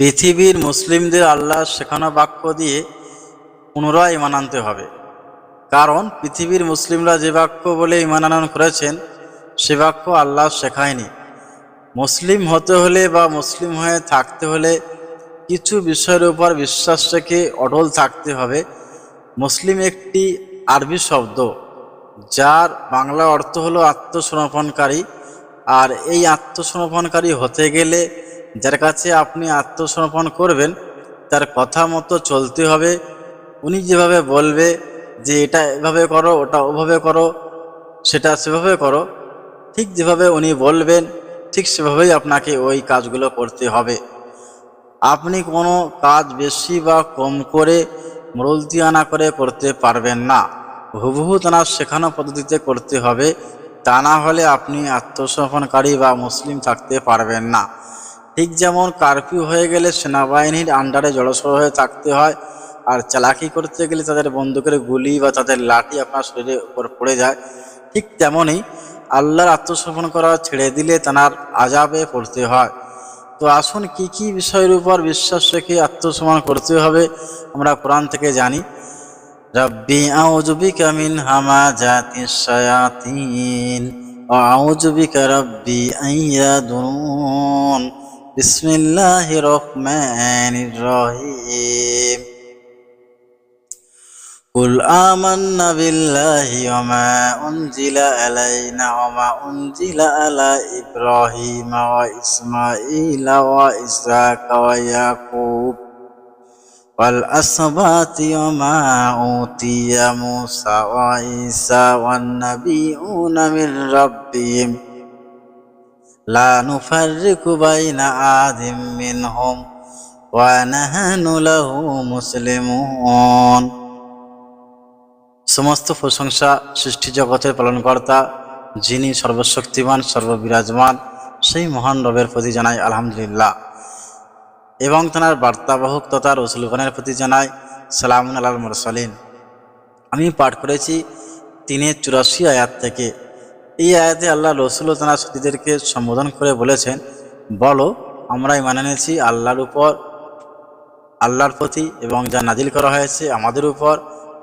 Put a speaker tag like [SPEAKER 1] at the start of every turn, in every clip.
[SPEAKER 1] পৃথিবীর মুসলিমদের আল্লাহ শেখানো বাক্য দিয়ে পুনরায় ইমান আনতে হবে। কারণ পৃথিবীর মুসলিমরা যে বাক্য বলে ইমান আনয়ন করেছেন, সে বাক্য আল্লাহ শেখায়নি। মুসলিম হতে হলে বা মুসলিম হয়ে থাকতে হলে কিছু বিষয়ের উপর বিশ্বাস রেখে অটল থাকতে হবে। মুসলিম একটি আরবি শব্দ, যার বাংলা অর্থ হলো আত্মসমর্পণকারী। আর এই আত্মসমর্পণকারী হতে গেলে যার কাছে আপনি আত্মসমর্পণ করবেন, তার কথা মতো চলতে হবে। উনি যেভাবে বলবে যে এটা এভাবে করো, ওটা ওভাবে করো, সেটা সেভাবে করো, ঠিক যেভাবে উনি বলবেন, ঠিক সেভাবেই আপনাকে ওই কাজগুলো করতে হবে। আপনি কোনো কাজ বেশি বা কম করে মরলতিয়ানা করে করতে পারবেন না। হুবহু তানা শেখানো পদ্ধতিতে করতে হবে, তা না হলে আপনি আত্মসমর্পণকারী বা মুসলিম থাকতে পারবেন না। ঠিক যেমন কারফিউ হয়ে গেলে সেনাবাহিনীর আন্ডারে জড়সড় হয়ে থাকতে হয়, আর চালাকি করতে গেলে তাদের বন্দুকের গুলি বা তাদের লাঠি আপনার শরীরের উপর পড়ে যায়, ঠিক তেমনই আল্লাহর আত্মসমর্পণ করা ছেড়ে দিলে তার আজাবে পড়তে হয়। তো আসুন কি কি বিষয়ের উপর বিশ্বাস রেখে আত্মসমর্পণ করতে হবে, আমরা কোরআন থেকে জানি। রব্বি আউযু বিকা মিন হামাজাতিশ শায়াতিন, ওয়া আউযু বিকা রব্বি بسم الله الرحمن الرحيم قل آمنا بالله وما أنزل علينا وما أنزل على إبراهيم وإسماعيل وإسحاق ويعقوب والأصبات وما أوتي موسى وعيسى والنبيون من ربهم লা সমস্ত প্রশংসা সৃষ্টি জগতের পালনকর্তা, যিনি সর্বশক্তিমান, সর্ববিরাজমান, সেই মহান রবের প্রতি জানাই আলহামদুলিল্লাহ। এবং তার বার্তাবাহক তথা রসুলগণের প্রতি জানাই সালামুন আলাল মরসালিন। আমি পাঠ করেছি তিনের চুরাশি আয়াত থেকে। এই আয়াতে আল্লাহ রসুল তাঁর সতীদেরকে সম্বোধন করে বলেছেন, বলো আমরা মানে নিয়েছি আল্লাহর উপর, আল্লাহর প্রতি এবং যা নাজিল করা হয়েছে আমাদের উপর,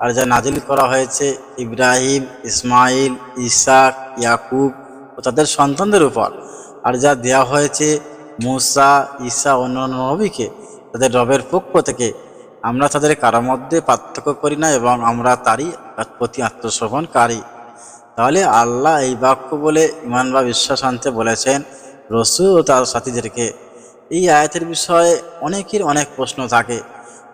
[SPEAKER 1] আর যা নাজিল করা হয়েছে ইব্রাহিম, ইসমাইল, ইসাক, ইয়াকুব ও তাদের সন্তানদের উপর, আর যা দেয়া হয়েছে মুসা, ঈসা অন্যান্য নবীকে, তাদের রবের পক্ষ থেকে, আমরা তাদের কারোর মধ্যে পার্থক্য করি না এবং আমরা তারই প্রতি আত্মসমর্পণকারী। তাহলে আল্লাহ এই বাক্য বলে ইমান বা বিশ্বাস আনতে বলেছেন। রসুল ও তার সাথীদেরকে। এই আয়াতের বিষয়ে অনেকের অনেক প্রশ্ন থাকে।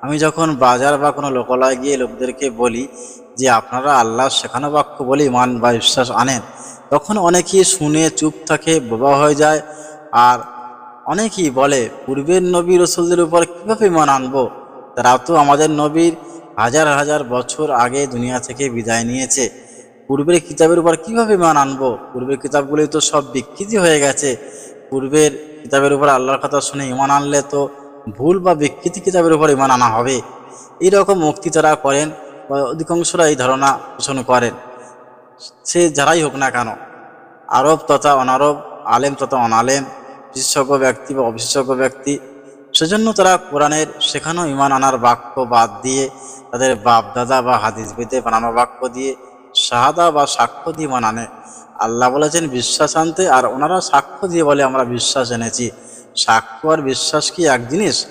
[SPEAKER 1] আমি যখন বাজার বা কোনো লোকালয়ে গিয়ে লোকদেরকে বলি যে, আপনারা আল্লাহ শেখানো বাক্য বলে ইমান বা বিশ্বাস আনেন? তখন অনেকেই শুনে চুপ থাকে, বোবা হয়ে যায়। আর অনেকেই বলে, পূর্বের নবী রসুলদের উপর কীভাবে ইমান আনব? তারা তো আমাদের নবীর হাজার হাজার বছর আগে দুনিয়া থেকে বিদায় নিয়েছে। পূর্বের কিতাবের উপর কীভাবে ইমান আনব? পূর্বের কিতাবগুলি তো সব বিকৃতি হয়ে গেছে। পূর্বের কিতাবের উপর আল্লাহর কথা শুনে ইমান আনলে তো ভুল বা বিকৃতি কিতাবের উপর ইমান আনা হবে। এইরকম মুক্তি তারা করেন বা অধিকাংশরা এই ধারণা পোষণ করেন। সে যারাই হোক না কেন, আরব তথা অনারব, আলেম তথা অনালেম, বিশেষজ্ঞ ব্যক্তি বা অবিশেষজ্ঞ ব্যক্তি, সেজন্য তারা কোরআনের শেখানো ইমান আনার বাক্য বাদ দিয়ে তাদের বাপ দাদা বা হাদিস বেদে বানানো বাক্য দিয়ে শাহাদা বা সাক্ষ্য দিয়ে বানানে আল্লাহ বলেছেন, বিশ্বাস আনতে। আর ওনারা সাক্ষ্য দিয়ে বলে, আমরা বিশ্বাস এনেছি। সাক্ষ্য আর বিশ্বাস কি এক জিনিস?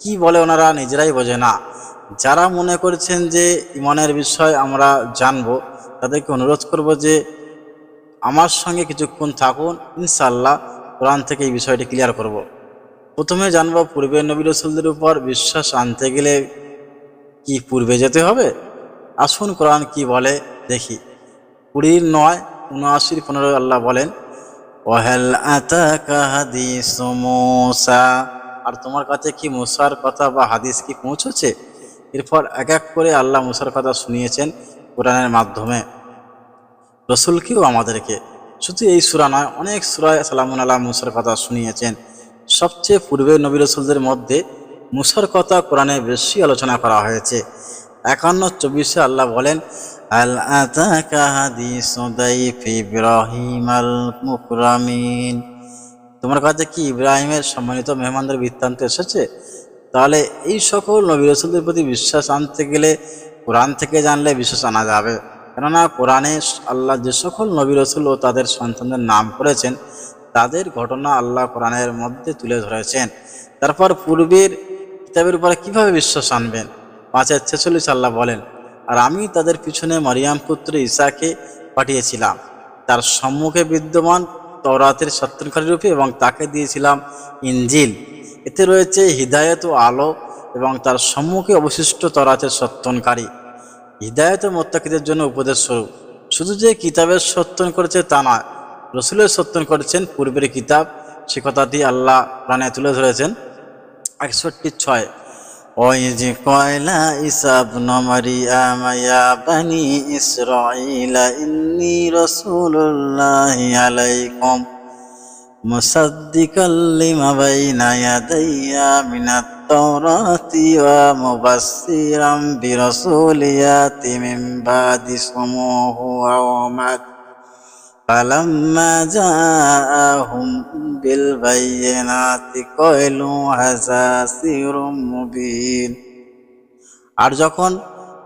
[SPEAKER 1] কি বলে ওনারা নিজেরাই বোঝে না। যারা মনে করছেন যে ইমানের বিষয় আমরা জানব, তাদেরকে অনুরোধ করব যে আমার সঙ্গে কিছুক্ষণ থাকুন। ইনশাল্লাহ কোরআন থেকে এই বিষয়টি ক্লিয়ার করব। প্রথমে জানব পূর্বের নবী রসুলদের উপর বিশ্বাস আনতে গেলে কি পূর্বে যেতে হবে? আসুন কোরআন কি বলে। দেখি। কুড়ির নয়, উনআশির পনেরো আল্লাহ বলেন ওহেল মুসা? আর তোমার কাছে কি মুসার কথা বা হাদিস কি পৌঁছেছে? এরপর এক এক করে আল্লাহ মুসার কথা শুনিয়েছেন কোরআনের মাধ্যমে। রসুলকেও আমাদেরকে? শুধু এই সুরা নয়, অনেক সুরায় সালামুন আল্লাহ মুসার কথা শুনিয়েছেন। সবচেয়ে পূর্বের নবী রসুলদের মধ্যে মুসার কথা কোরআনে বেশি আলোচনা করা হয়েছে। একান্ন, চব্বিশে আল্লাহ বলেন, আল আতাকা হাদিস আল মুকরামিন। তোমার কাছে কি ইব্রাহিমের সম্মানিত মেহমানদের বৃত্তান্ত এসেছে? তাহলে এই সকল নবী রসুলদের প্রতি বিশ্বাস আনতে গেলে কোরআন থেকে জানলে বিশ্বাস আনা যাবে। কেননা কোরআনে আল্লাহ যে সকল নবী রসুল ও তাদের সন্তানদের নাম করেছেন, তাদের ঘটনা আল্লাহ কোরআনের মধ্যে তুলে ধরেছেন। তারপর পূর্বের কিতাবের উপরে কীভাবে বিশ্বাস আনবেন? পাঁচের ছেচল্লিশ আল্লাহ বলেন, আর আমি তাদের পিছনে মারিয়াম পুত্র ঈসাকে পাঠিয়েছিলাম। তার সম্মুখে বিদ্যমান তরাতের সত্যনকারী রূপে এবং তাকে দিয়েছিলাম ইঞ্জিল এতে রয়েছে হৃদায়ত ও আলো এবং তার সম্মুখে অবশিষ্ট তরাতের সত্যনকারী। হৃদায়ত মোত্তাকিদের জন্য উপদেশ স্বরূপ। শুধু যে কিতাবের সত্যন করেছে তা নয়, রসুলের সত্যন করেছেন পূর্বের কিতাব। সে কথাটি আল্লাহ প্রাণে তুলে ধরেছেন। একষট্টি ছয় ওইজ কয়লা ইসাব নমারিয়াম ইয়া বানি ইসরাইলা, ইন্নি রাসূলুল্লাহি আলাইকুম। মুসাদ্দিকাল লিমা বাইনা ইয়াদাইয়া মিনাত তাওরাতি ওয়া মুবাশশিরাম বিরাসূলিয়াতি মিন বাদি ইসমুহু আহমদ فلما جاءهم بالبينات قالوا هذا سحر مبين আর যখন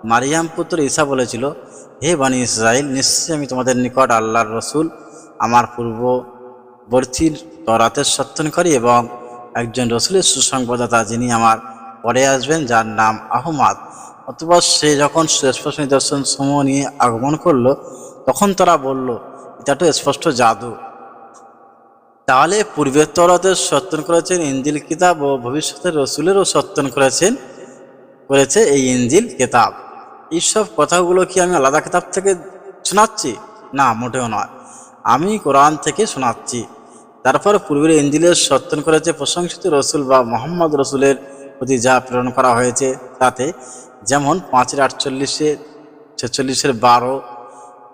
[SPEAKER 1] মারিয়াম পুত্র ঈসা বলেছিল হে বানি ইসরাইল নিশ্চয়ই আমি তোমাদের নিকট আল্লাহর রসুল আমার পূর্ববর্তীর তরাতের সত্যনকারী এবং একজন রসুলের সুসংবাদতা যিনি আমার পরে আসবেন যার নাম আহমাদ অথবা সে যখন সুস্পষ্ট নিদর্শন সমূহ নিয়ে আগমন করলো তখন তারা বলল এটা তো স্পষ্ট জাদু। তাহলে পূর্বের তরাতের সত্যন করেছেন ইঞ্জিল কিতাব ও ভবিষ্যতের রসুলেরও সত্যন করেছেন, করেছে এই ইঞ্জিল কিতাব। এইসব কথাগুলো কি আমি আলাদা কিতাব থেকে শোনাচ্ছি? না, মোটেও নয়। আমি কোরআন থেকে শোনাচ্ছি। তারপর পূর্বের ইঞ্জিলের সত্যন করেছে প্রশংসিত রসুল বা মোহাম্মদ রসুলের প্রতি যা প্রেরণ করা হয়েছে তাতে, যেমন পাঁচের আটচল্লিশে, ছেচল্লিশের বারো,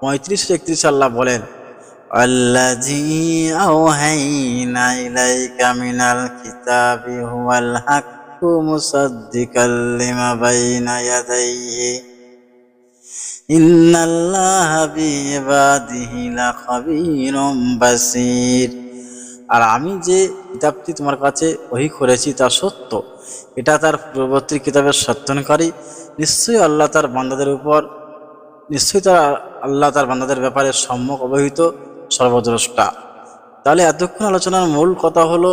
[SPEAKER 1] পঁয়ত্রিশের একত্রিশ আল্লাহ বলেন الذي أوحينا إليك من الكتاب هو الحق مصدقا لما بين يديه إن الله بعباده لخبير بصير আর আমি যে কিতাবটি তোমার কাছে ওহি করেছি তা সত্য এটা তার পূর্ববর্তী কিতাবের সত্যনকারী নিশ্চয়ই আল্লাহ তার বান্দাদের উপর নিশ্চয়ই তার আল্লাহ তার বান্দাদের ব্যাপারে সম্যক অবহিত সর্বদ্রষ্টা তাহলে এতক্ষণ আলোচনার মূল কথা হলো,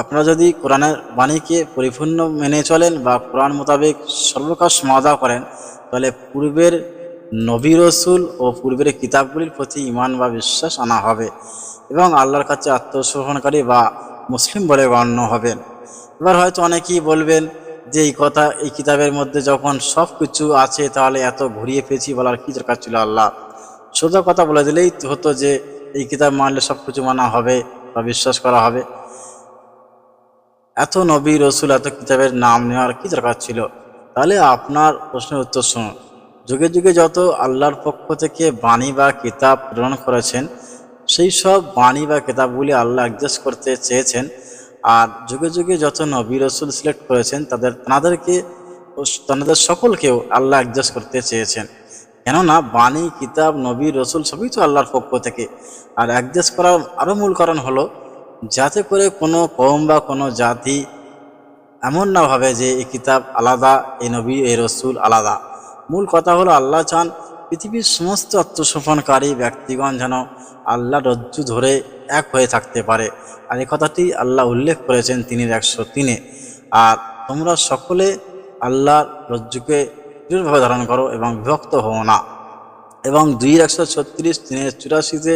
[SPEAKER 1] আপনারা যদি কোরআনের বাণীকে পরিপূর্ণ মেনে চলেন বা কোরআন মোতাবেক সর্বকাশ মাদা করেন, তাহলে পূর্বের নবী রসুল ও পূর্বের কিতাবগুলির প্রতি ইমান বা বিশ্বাস আনা হবে এবং আল্লাহর কাছে আত্মসমর্পণকারী বা মুসলিম বলে গণ্য হবেন এবার হয়তো অনেকেই বলবেন যে এই কথা, এই কিতাবের মধ্যে যখন সব কিছু আছে তাহলে এত ঘুরিয়ে পেয়েছি বলার কি দরকার ছিল আল্লাহ? সোজা কথা বলে দিলেই হতো যে এই কিতাব মানলে সব কিছু মানা হবে বা বিশ্বাস করা হবে। এত নবী রসুল, এত কিতাবের নাম নেওয়ার কি দরকার ছিল? তাহলে আপনার প্রশ্নের উত্তর শুনুন। যুগে যুগে যত আল্লাহর পক্ষ থেকে বাণী বা কিতাব প্রেরণ করেছেন, সেই সব বাণী বা কিতাবগুলি আল্লাহ অ্যাডজাস্ট করতে চেয়েছেন। আর যুগে যুগে যত নবী রসুল সিলেক্ট করেছেন, তাদের, তাদেরকে, তাদের সকলকেও আল্লাহ অ্যাডজাস্ট করতে চেয়েছেন। কেননা বাণী, কিতাব, নবী, রসুল সবই তো আল্লাহর পক্ষ থেকে। আর অ্যাডজাস্ট করার আরও মূল কারণ হলো, যাতে করে কোনো কম বা কোনো জাতি এমন না ভাবে যে এই কিতাব আলাদা, এই নবী, এই রসুল আলাদা। মূল কথা হলো, আল্লাহ চান পৃথিবীর সমস্ত আত্মসমর্পণকারী ব্যক্তিগণ যেন আল্লাহ রজ্জু ধরে এক হয়ে থাকতে পারে। আর এই কথাটি আল্লাহ উল্লেখ করেছেন তিনি একশো তিনে। আর তোমরা সকলে আল্লাহর রজ্জুকে দৃঢ়ভাবে ধারণ করো এবং বিভক্ত হও না। এবং দুই একশো ছত্রিশ তিনের চুরাশিতে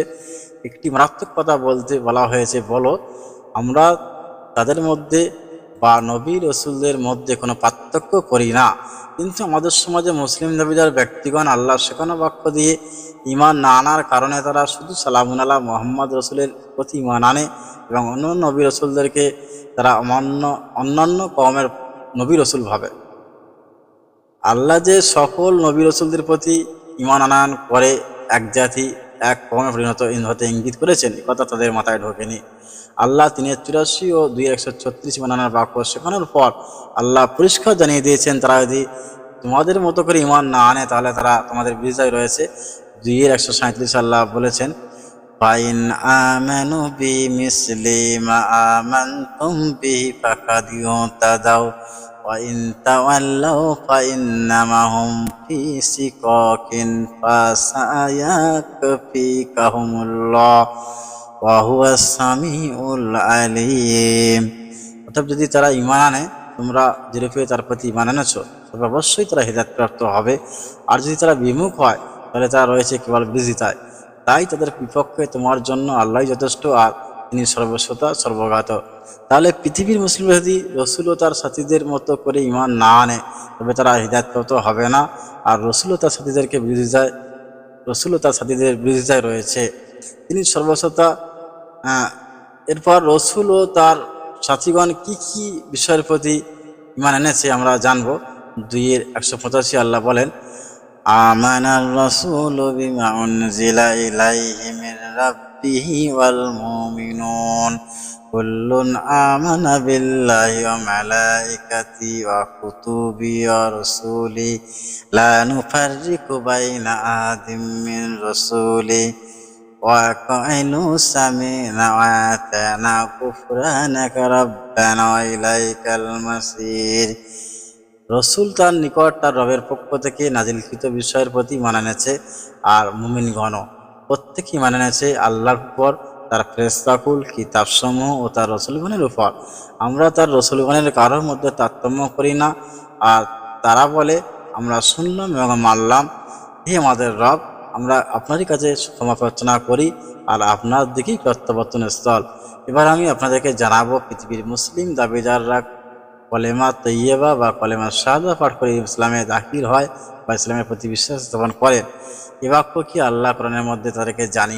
[SPEAKER 1] একটি মারাত্মক কথা বলতে বলা হয়েছে, বলো, আমরা তাদের মধ্যে বা নবী রসুলদের মধ্যে কোনো পার্থক্য করি না। কিন্তু আমাদের সমাজে মুসলিম নবীদের ব্যক্তিগণ আল্লাহ শেখানো বাক্য দিয়ে ইমান না আনার কারণে তারা শুধু সালামুন আল্লাহ মোহাম্মদ রসুলের প্রতি ইমান আনে এবং অন্য নবী রসুলদেরকে তারা অমান্য, অন্যান্য কমের নবী রসুল ভাবে। আল্লাহ যে সকল নবী রসুলদের প্রতি ইমান আনায়ন করে এক জাতি, এক কমে পরিণত হতে ইঙ্গিত করেছেন কথা তাদের মাথায় ঢোকেনি। আল্লাহ তিনি চুরাশি ও দুই একশো ছত্রিশ বানানোর বাক্য শেখানোর পর আল্লাহ পরিষ্কার জানিয়ে দিয়েছেন, তারা যদি তোমাদের মতো করে ইমান না আনে, তাহলে তারা তোমাদের বিজয় রয়েছে। দুইয়ের একশো সাঁত্রিশ আল্লাহ বলেছেন, ফাইন আমানু বিমিসলি মা আমানতুম বিহি ফাকাদ ইউতাদাউ। ওয়া ইন তাওয়াল্লাউ ফাইন্নামা হুম ফি শিকাকিন ফাসায়াকফিকাহুমুল্লাহ ওয়া হুয়াস সামিউল আলিম অর্থাৎ যদি তারা ইমান আনে, তোমরা যেরূপে তার প্রতি ইমান এনেছো, তবে অবশ্যই তারা হৃদায়ত প্রাপ্ত হবে। আর যদি তারা বিমুখ হয়, তাহলে তারা রয়েছে কেবল বিরোধিতায় তাই তাদের বিপক্ষে তোমার জন্য আল্লাহ যথেষ্ট। আর তিনি সর্বস্বতা সর্বগাত তাহলে পৃথিবীর মুসলিম যদি রসুল ও তার সাথীদের মতো করে ইমান না আনে, তবে তারা হৃদায়ত প্রাপ্ত হবে না। আর রসুল ও তার সাথীদেরকে বিরোধিতায়, রসুল ও তার সাথীদের বিরোধিতায় রয়েছে। তিনি সর্বস্বতা এরপর রসুল ও তার সাথীগণ কি কি বিষয়ের প্রতি ইমান এনেছে আমরা জানব। দুইয়ের একশো পঁচাশি আল্লাহ বলেন, আমানার রসুল বিমা উনজিলা ইলাইহি মির রাব্বিহি ওয়াল মুমিনুন কুল্লুন আমানা বিল্লাহি ওয়া মালাইকাতি ওয়া কুতুবি ওয়া রসুলি লা নুফাররিকু বাইনা আহাদিম মিন রসুলি وقالوا سمعنا وآتانا غفرانك ربنا وإليك المصير রসুল তার নিকট তার রবের পক্ষ থেকে নাজিলকৃত বিষয়ের প্রতি মানে এনেছে আর মুমিনগণ প্রত্যেকেই মানে এনেছে আল্লাহর উপর, তার ফেরেস্তাকুল কিতাবসমূহ ও তার রসুলগণের উপর। আমরা তার রসুলগণের কারোর মধ্যে তারতম্য করি না। আর তারা বলে, আমরা শুনলাম এবং মানলাম। হে আমাদের রব, আমরা আপনারই কাছে ক্ষমা প্রার্থনা করি আর আপনার দিকেই প্রত্যাবর্তন স্থল। এবার আমি আপনাদেরকে জানাব পৃথিবীর মুসলিম দাবিদাররা কলেমা তৈয়বা বা কলেমা সাদা পাঠ করে ইসলামে দাখিল হয় বা ইসলামের প্রতি বিশ্বাস স্থাপন করেন। এ বাক্য কি আল্লাহ কোরআনের মধ্যে তাদেরকে জানিয়ে